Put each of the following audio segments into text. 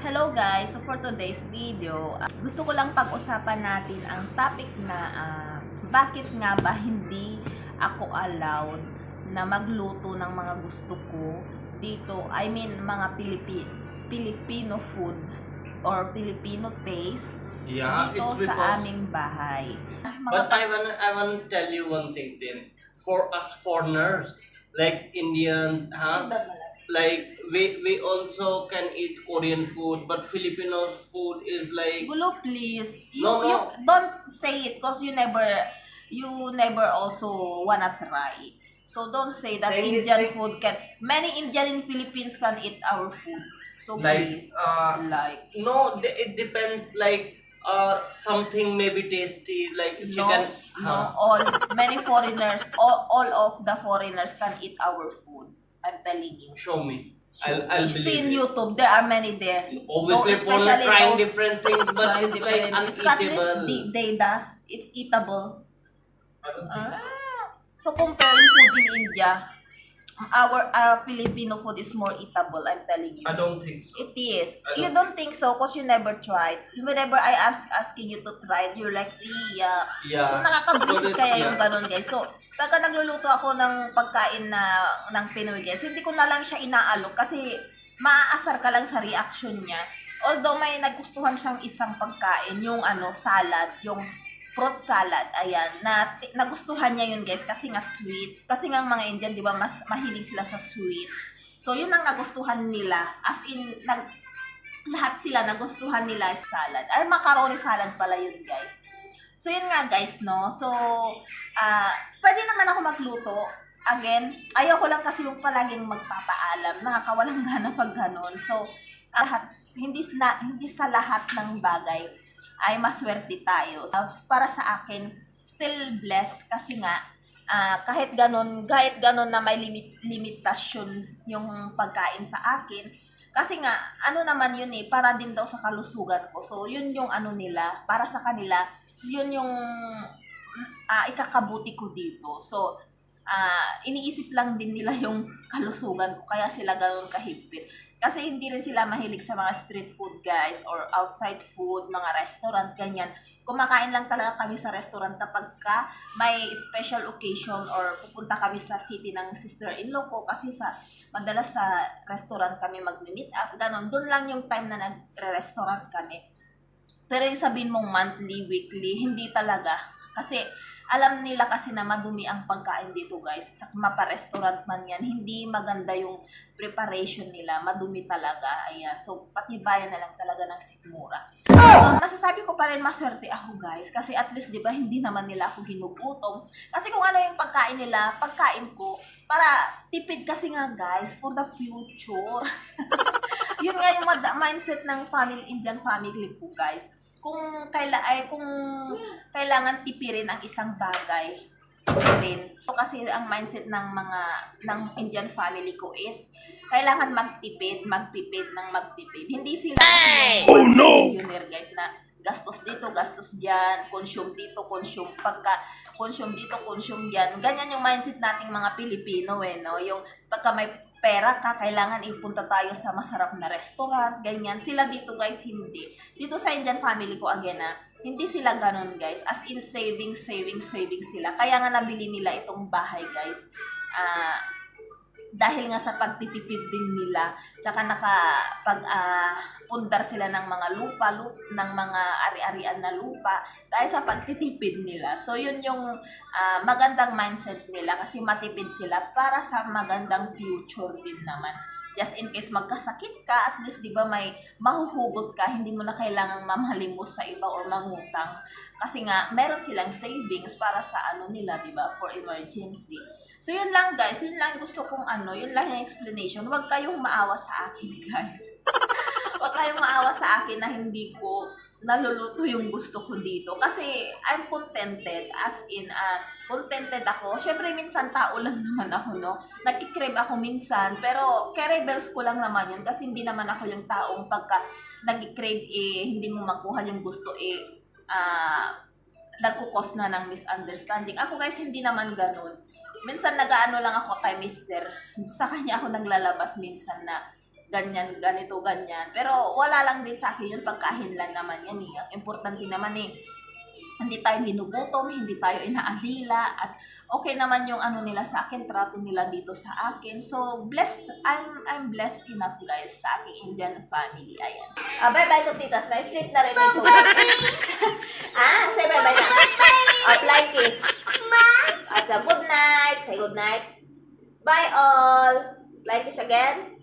Hello guys! So for today's video, ah, gusto ko lang pag-usapan natin ang topic na ah, bakit nga ba hindi ako allowed na magluto ng mga gusto ko dito. I mean, mga Pilipi Filipino food or Filipino taste Yeah, dito it's sa aming bahay. Mga But I wanna I wanna tell you one thing then. For us foreigners, like Indian, huh? Like we we also can eat Korean food, but Filipino food is like Gulo, please. You, No, no. you don't say it because you never you never also wanna try. So don't say that is, Indian thing- food can many Indian in Philippines can eat our food. So Like, please, uh, like no. de- It depends. Like uh, something maybe tasty, like no, chicken. no, huh? all many foreigners, all, all of the foreigners can eat our food. I'm telling you. Show me. I'll I'll you see in believe. it. YouTube, there are many there. Obviously, Those- foreigner especially trying those- different things, but it's like different- least uneatable. they does, it's eatable. I don't think so. Ah, so comparing food in India, our our Filipino food is more eatable, I'm telling you. I don't think so. It is. I You don't think so because you never tried. Whenever I ask asking you to try it, you're like, yeah. Yeah. So nakakabwisit kaya yung ganun guys. So pagka nagluluto ako ng pagkain na ng Pinoy guys, hindi ko na lang siya inaalok kasi maaasar ka lang sa reaction niya. Although may nagustuhan siyang isang pagkain, yung ano, salad, yung fruit salad, ayan, na nagustuhan niya yun guys kasi nga sweet. Kasi nga mga Indian, di ba, mas mahilig sila sa sweet. So yun ang nagustuhan nila. As in, nag, lahat sila nagustuhan nila is salad. Ay, macaroni salad pala yun guys. So yun nga guys, no? So, ah pwede naman ako magluto. Again, ayoko lang kasi yung palaging magpapaalam. Nakakawalang gana pag ganun. So, ah, lahat, hindi, na, hindi sa lahat ng bagay ay maswerte tayo. Ah, para sa akin, still blessed kasi nga, ah, kahit ganun, kahit ganun na may limit, limitasyon yung pagkain sa akin, kasi nga, ano naman yun eh, para din daw sa kalusugan ko. So, yun yung ano nila, para sa kanila, yun yung ah, ikakabuti ko dito. So, ah, iniisip lang din nila yung kalusugan ko, kaya sila ganun kahigpit. Kasi hindi rin sila mahilig sa mga street food guys or outside food, mga restaurant, ganyan. Kumakain lang talaga kami sa restaurant kapag ka may special occasion or pupunta kami sa city ng sister-in-law ko kasi sa madalas sa restaurant kami mag-meet up, ganon. Doon lang yung time na nagre-restaurant kami. Pero yung sabihin mong monthly, weekly, hindi talaga. Kasi alam nila kasi na madumi ang pagkain dito guys. Sa mapa-restaurant man yan, hindi maganda yung preparation nila. Madumi talaga. Ayan. So, patibayan na lang talaga ng sikmura. So, masasabi ko pa rin maswerte ako guys. Kasi at least, di ba, hindi naman nila ako ginugutom. Kasi kung ano yung pagkain nila, pagkain ko, para tipid kasi nga guys, for the future. yun nga yung mindset ng family, Indian family ko guys kung kaila ay kung kailangan tipirin ang isang bagay din. So, kasi ang mindset ng mga ng Indian family ko is kailangan magtipid, magtipid ng magtipid. Hindi sila kasi Oh, no! millionaire guys na gastos dito, gastos diyan, consume dito, consume pagka consume dito, consume diyan. Ganyan yung mindset nating mga Pilipino eh, no? Yung pagka may pera ka, kailangan ipunta tayo sa masarap na restaurant, ganyan. Sila dito guys, hindi. Dito sa Indian family ko again na, hindi sila ganun guys. As in saving, saving, saving sila. Kaya nga nabili nila itong bahay guys. Ah, dahil nga sa pagtitipid din nila, tsaka nakapag ah, pundar sila ng mga lupa, lup, ng mga ari-arian na lupa, dahil sa pagtitipid nila. So, yun yung ah, magandang mindset nila kasi matipid sila para sa magandang future din naman. Just in case magkasakit ka, at least, di ba, may mahuhugot ka, hindi mo na kailangang mamalimos sa iba or mangutang. Kasi nga, meron silang savings para sa ano nila, di ba, for emergency. So, yun lang guys. Yun lang gusto kong ano. Yun lang yung explanation. Huwag kayong maawa sa akin, guys. Huwag kayong maawa sa akin na hindi ko naluluto yung gusto ko dito. Kasi, I'm contented. As in, ah, contented ako. Siyempre, minsan tao lang naman ako, no? Nagkikrave ako minsan. Pero, kare-rebels ko lang naman yun. Kasi hindi naman ako yung taong pagka nag-crave, eh, hindi mo makuha yung gusto, eh, ah, nagkukos na ng misunderstanding. Ako guys, hindi naman ganun. Minsan nagaano lang ako kay mister. Sa kanya ako naglalabas minsan na ganyan, ganito, ganyan. Pero wala lang din sa akin yun, pagkahinlan naman yan eh. Ang importante naman eh, hindi tayo ginugutom, hindi tayo inaalila, at okay naman yung ano nila sa akin, trato nila dito sa akin. So, blessed, I'm, I'm blessed enough guys sa aking Indian family. Ayan. Ah, bye-bye ko titas, na-sleep na rin ito. ah, say bye-bye na. Ah, flying kiss. At uh, good night, say good night. Bye all. Flying kiss again.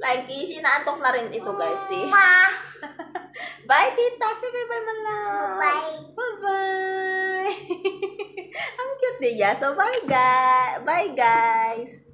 Kiss, inaantok na rin ito guys, see? Bye, tita. Say bye-bye, malaw. Bye. Bye-bye. Ang cute niya. So, bye, guys. Bye, guys.